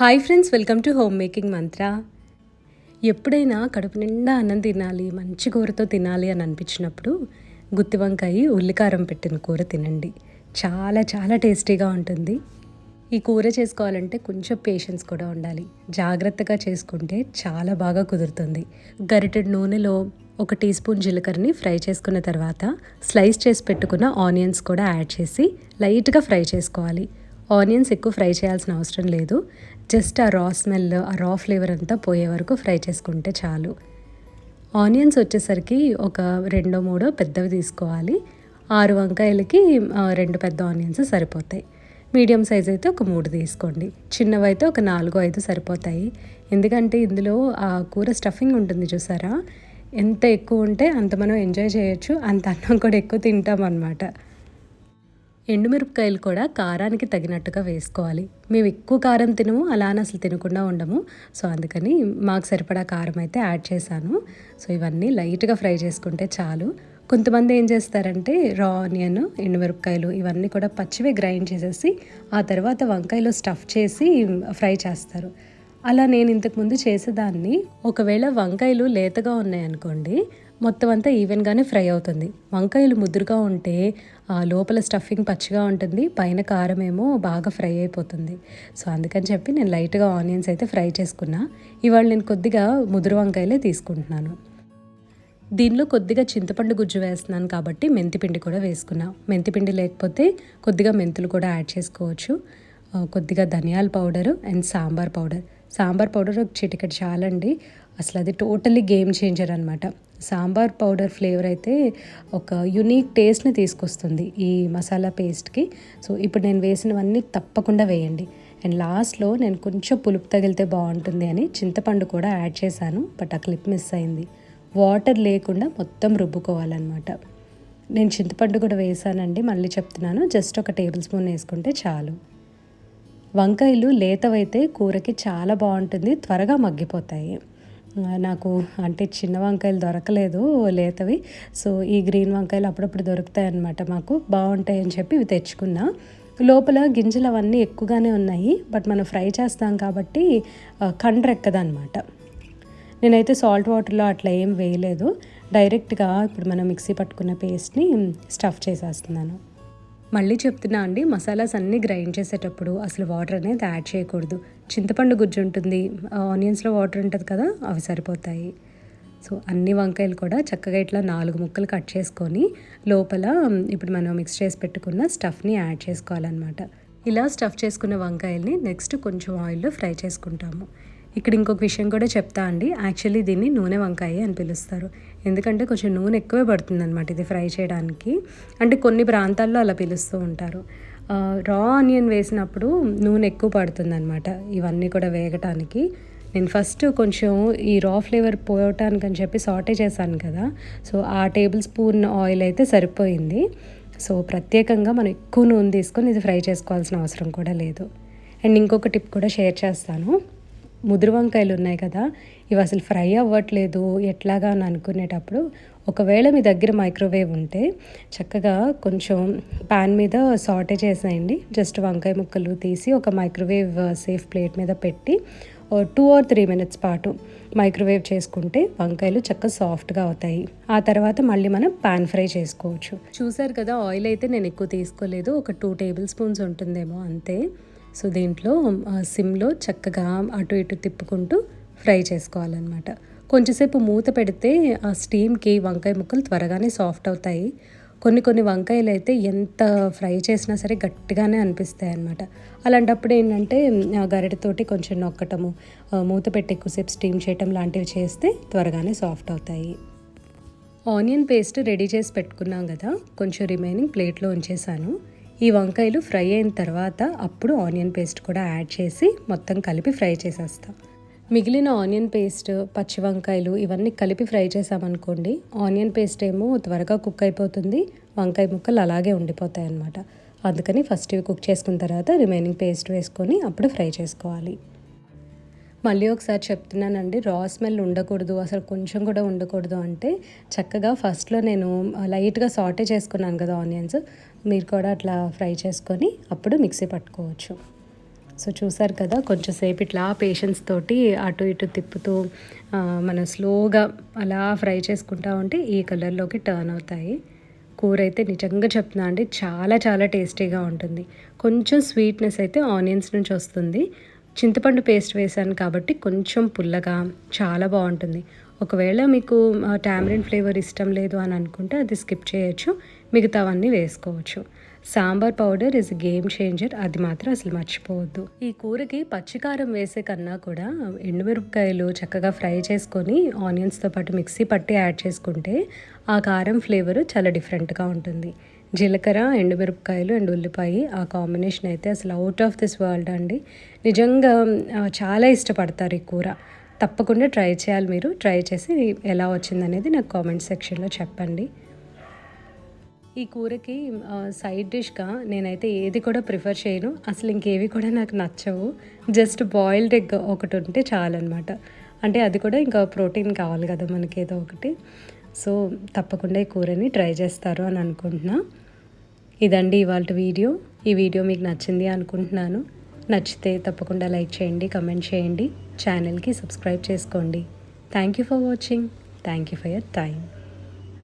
Hi friends welcome to home making mantra. ఎప్పుడైనా కడుపు నిండా అన్నం తినాలి మంచి కూరతో తినాలి అని అనిపించినప్పుడు గుత్తి వంకాయ ఉల్లికారం పెట్టిన కూర తినండి. చాలా చాలా టేస్టీగా ఉంటుంది. ఈ కూర చేసుకోవాలంటే కొంచెం పేషెన్స్ కూడా ఉండాలి. జాగ్రత్తగా చేసుకుంటే చాలా బాగా కుదురుతుంది. గరిటెడ్ నూనెలో ఒక టీ స్పూన్ జీలకర్రని ఫ్రై చేసుకున్న తర్వాత స్లైస్ చేసి పెట్టుకున్న ఆనియన్స్ కూడా యాడ్ చేసి లైట్గా ఫ్రై చేసుకోవాలి. ఆనియన్స్ ఎక్కువ ఫ్రై చేయాల్సిన అవసరం లేదు. జస్ట్ ఆ రా స్మెల్ ఆ రా ఫ్లేవర్ అంతా పోయే వరకు ఫ్రై చేసుకుంటే చాలు. ఆనియన్స్ వచ్చేసరికి ఒక రెండో మూడో పెద్దవి తీసుకోవాలి. ఆరు వంకాయలకి రెండు పెద్ద ఆనియన్స్ సరిపోతాయి. మీడియం సైజ్ అయితే ఒక మూడు తీసుకోండి. చిన్నవి అయితే ఒక నాలుగు ఐదు సరిపోతాయి. ఎందుకంటే ఇందులో ఆ కూర స్టఫింగ్ ఉంటుంది చూసారా? ఎంత ఎక్కువ ఉంటే అంత మనం ఎంజాయ్ చేయొచ్చు. అంత అన్నం కూడా ఎక్కువ తింటాం అన్నమాట ఎండుమిరపకాయలు కూడా కారానికి తగినట్టుగా వేసుకోవాలి. మేము ఎక్కువ కారం తినము అలానే అసలు తినకుండా ఉండము. సో అందుకని మాకు సరిపడా కారం అయితే యాడ్ చేశాను. సో ఇవన్నీ లైట్గా ఫ్రై చేసుకుంటే చాలు. కొంతమంది ఏం చేస్తారంటే రా ఆనియన్ ఎండుమిరపకాయలు ఇవన్నీ కూడా పచ్చివే గ్రైండ్ చేసేసి ఆ తర్వాత వంకాయలో స్టఫ్ చేసి ఫ్రై చేస్తారు. అలా నేను ఇంతకుముందు చేసేదాన్ని. ఒకవేళ వంకాయలు లేతగా ఉన్నాయనుకోండి మొత్తం అంతా ఈవెన్గానే ఫ్రై అవుతుంది. వంకాయలు ముదురుగా ఉంటే ఆ లోపల స్టఫింగ్ పచ్చిగా ఉంటుంది పైన కారం ఏమో బాగా ఫ్రై అయిపోతుంది. సో అందుకని చెప్పి నేను లైట్గా ఆనియన్స్ అయితే ఫ్రై చేసుకున్నా. ఇవాళ నేను కొద్దిగా ముదురు వంకాయలే తీసుకుంటున్నాను. దీనిలో కొద్దిగా చింతపండు గుజ్జు వేస్తున్నాను కాబట్టి మెంతిపిండి కూడా వేసుకున్నా. మెంతిపిండి లేకపోతే కొద్దిగా మెంతులు కూడా యాడ్ చేసుకోవచ్చు. కొద్దిగా ధనియాల powder and sambar powder. Sambar powder ఒక చిటికెట్ చాలండి. అసలు అది టోటలీ గేమ్ చేంజర్ అనమాట సాంబార్ పౌడర్ ఫ్లేవర్ అయితే ఒక యునీక్ టేస్ట్ని తీసుకొస్తుంది ఈ మసాలా పేస్ట్కి. సో ఇప్పుడు నేను వేసినవన్నీ తప్పకుండా వేయండి. అండ్ లాస్ట్లో నేను కొంచెం పులుపు తగిలితే బాగుంటుంది అని చింతపండు కూడా యాడ్ చేశాను బట్ ఆ క్లిప్ మిస్ అయింది. వాటర్ లేకుండా మొత్తం రుబ్బుకోవాలన్నమాట. నేను చింతపండు కూడా వేసానండి మళ్ళీ చెప్తున్నాను. జస్ట్ ఒక టేబుల్ స్పూన్ వేసుకుంటే చాలు. వంకాయలు లేతవైతే కూరకి చాలా బాగుంటుంది త్వరగా మగ్గిపోతాయి. నాకు అంటే చిన్న వంకాయలు దొరకలేదు లేతవి. సో ఈ గ్రీన్ వంకాయలు అప్పుడప్పుడు దొరుకుతాయి అన్నమాట మాకు. బాగుంటాయని చెప్పి ఇవి తెచ్చుకున్నా. లోపల గింజలు అవన్నీ ఎక్కువగానే ఉన్నాయి. బట్ మనం ఫ్రై చేస్తాం కాబట్టి కండ్రెక్కదనమాట నేనైతే సాల్ట్ వాటర్లో అట్లా ఏం వేయలేదు. డైరెక్ట్గా ఇప్పుడు మనం మిక్సీ పట్టుకున్న పేస్ట్ని స్టఫ్ చేసేస్తున్నాను. మళ్ళీ చెప్తున్నా అండి మసాలాస్ అన్నీ గ్రైండ్ చేసేటప్పుడు అసలు వాటర్ అనేది యాడ్ చేయకూడదు. చింతపండు గుజ్జు ఉంటుంది ఆనియన్స్లో వాటర్ ఉంటుంది కదా అవి సరిపోతాయి. సో అన్ని వంకాయలు కూడా చక్కగా ఇట్లా నాలుగు ముక్కలు కట్ చేసుకొని లోపల ఇప్పుడు మనం మిక్స్ చేసి పెట్టుకున్న స్టఫ్ని యాడ్ చేసుకోవాలన్నమాట. ఇలా స్టఫ్ చేసుకున్న వంకాయల్ని నెక్స్ట్ కొంచెం ఆయిల్లో ఫ్రై చేసుకుంటాము. ఇక్కడ ఇంకొక విషయం కూడా చెప్తా అండి. యాక్చువల్లీ దీన్ని నూనె వంకాయ అని పిలుస్తారు. ఎందుకంటే కొంచెం నూనె ఎక్కువే పడుతుంది అనమాట ఇది ఫ్రై చేయడానికి. అంటే కొన్ని ప్రాంతాల్లో అలా పిలుస్తూ ఉంటారు. రా ఆనియన్ వేసినప్పుడు నూనె ఎక్కువ పడుతుంది అనమాట ఇవన్నీ కూడా వేగటానికి. నేను ఫస్ట్ కొంచెం ఈ రా ఫ్లేవర్ పోయటానికి అని చెప్పి సాటే చేశాను కదా. సో ఆ టేబుల్ స్పూన్ ఆయిల్ అయితే సరిపోయింది. సో ప్రత్యేకంగా మనం ఎక్కువ నూనె తీసుకొని ఇది ఫ్రై చేసుకోవాల్సిన అవసరం కూడా లేదు. అండ్ ఇంకొక టిప్ కూడా షేర్ చేస్తాను. ముదురు వంకాయలు ఉన్నాయి కదా ఇవి అసలు ఫ్రై అవ్వట్లేదు ఎట్లాగా అని అనుకునేటప్పుడు ఒకవేళ మీ దగ్గర మైక్రోవేవ్ ఉంటే చక్కగా కొంచెం పాన్ మీద సాటే చేసేయండి. జస్ట్ వంకాయ ముక్కలు తీసి ఒక మైక్రోవేవ్ సేఫ్ ప్లేట్ మీద పెట్టి టూ ఆర్ త్రీ మినిట్స్ పాటు మైక్రోవేవ్ చేసుకుంటే వంకాయలు చక్కగా సాఫ్ట్గా అవుతాయి. ఆ తర్వాత మళ్ళీ మనం పాన్ ఫ్రై చేసుకోవచ్చు. చూసారు కదా ఆయిల్ అయితే నేను ఎక్కువ తీసుకోలేదు ఒక టూ టేబుల్ స్పూన్స్ ఉంటుందేమో అంతే. సో దీంట్లో ఆ, సిమ్లో చక్కగా అటు ఇటు తిప్పుకుంటూ ఫ్రై చేసుకోవాలన్నమాట. కొంచెంసేపు మూత పెడితే ఆ స్టీమ్కి వంకాయ ముక్కలు త్వరగానే సాఫ్ట్ అవుతాయి. కొన్ని కొన్ని వంకాయలు అయితే ఎంత ఫ్రై చేసినా సరే గట్టిగానే అనిపిస్తాయి అన్నమాట. అలాంటప్పుడు ఏంటంటే గరిటతోటి కొంచెం నొక్కటము మూత పెట్టి ఎక్కువసేపు స్టీమ్ చేయటం లాంటివి చేస్తే త్వరగానే సాఫ్ట్ అవుతాయి. ఆనియన్ పేస్ట్ రెడీ చేసి పెట్టుకున్నాం కదా కొంచెం రిమైనింగ్ ప్లేట్లో ఉంచేసాను. ఈ వంకాయలు ఫ్రై అయిన తర్వాత అప్పుడు ఆనియన్ పేస్ట్ కూడా యాడ్ చేసి మొత్తం కలిపి ఫ్రై చేసేస్తాం. మిగిలిన ఆనియన్ పేస్ట్ పచ్చి వంకాయలు ఇవన్నీ కలిపి ఫ్రై చేసామనుకోండి ఆనియన్ పేస్ట్ ఏమో త్వరగా కుక్ అయిపోతుంది వంకాయ ముక్కలు అలాగే ఉండిపోతాయి అన్నమాట అందుకని ఫస్ట్ ఇవి కుక్ చేసుకున్న తర్వాత రిమైనింగ్ పేస్ట్ వేసుకొని అప్పుడు ఫ్రై చేసుకోవాలి. మళ్ళీ ఒకసారి చెప్తున్నానండి రా స్మెల్ ఉండకూడదు అసలు కొంచెం కూడా ఉండకూడదు అంటే చక్కగా ఫస్ట్లో నేను లైట్గా సాటే చేసుకున్నాను కదా ఆనియన్స్ మీరు కూడా అట్లా ఫ్రై చేసుకొని అప్పుడు మిక్సీ పట్టుకోవచ్చు. సో చూసారు కదా కొంచెంసేపు ఇట్లా పేషెన్స్ తోటి అటు ఇటు తిప్పుతూ మనం స్లోగా అలా ఫ్రై చేసుకుంటా ఉంటే ఈ కలర్లోకి టర్న్ అవుతాయి. కూర అయితే నిజంగా చెప్తున్నా అండి చాలా చాలా టేస్టీగా ఉంటుంది. కొంచెం స్వీట్నెస్ అయితే ఆనియన్స్ నుంచి వస్తుంది. చింతపండు పేస్ట్ వేసాను కాబట్టి కొంచెం పుల్లగా చాలా బాగుంటుంది. ఒకవేళ మీకు టామరిన్ ఫ్లేవర్ ఇష్టం లేదు అని అనుకుంటే అది స్కిప్ చేయొచ్చు. మిగతావన్నీ వేసుకోవచ్చు. Sambar powder is game changer అది మాత్రం అసలు మర్చిపోవద్దు. ఈ కూరకి పచ్చికారం వేసే కన్నా కూడా ఎండుమిరపకాయలు చక్కగా ఫ్రై చేసుకొని ఆనియన్స్తో పాటు మిక్సీ పట్టి యాడ్ చేసుకుంటే ఆ కారం ఫ్లేవర్ చాలా డిఫరెంట్గా ఉంటుంది. జీలకర్ర ఎండుమిరపకాయలు అండ్ ఉల్లిపాయ ఆ కాంబినేషన్ అయితే అసలు అవుట్ ఆఫ్ దిస్ వరల్డ్ అండి. నిజంగా చాలా ఇష్టపడతారు ఈ కూర. తప్పకుండా ట్రై చేయాలి మీరు. ట్రై చేసి ఎలా వచ్చిందనేది నాకు కామెంట్ సెక్షన్లో చెప్పండి. ఈ కూరకి సైడ్ డిష్గా నేనైతే ఏది కూడా ప్రిఫర్ చేయను. అసలు ఇంకేవి కూడా నాకు నచ్చవు. జస్ట్ బాయిల్డ్ ఎగ్ ఒకటి ఉంటే చాలన్నమాట. అంటే అది కూడా ఇంకా ప్రోటీన్ కావాలి కదా మనకి ఏదో ఒకటి. సో తప్పకుండా ఈ కూరని ట్రై చేస్తారు అని అనుకుంటున్నా. ఇదండి ఇవాళ వీడియో. ఈ వీడియో మీకు నచ్చింది అనుకుంటున్నాను. నచ్చితే తప్పకుండా లైక్ చేయండి కమెంట్ చేయండి. ఛానల్కి సబ్స్క్రైబ్ చేసుకోండి. Thank you for watching thank you for your time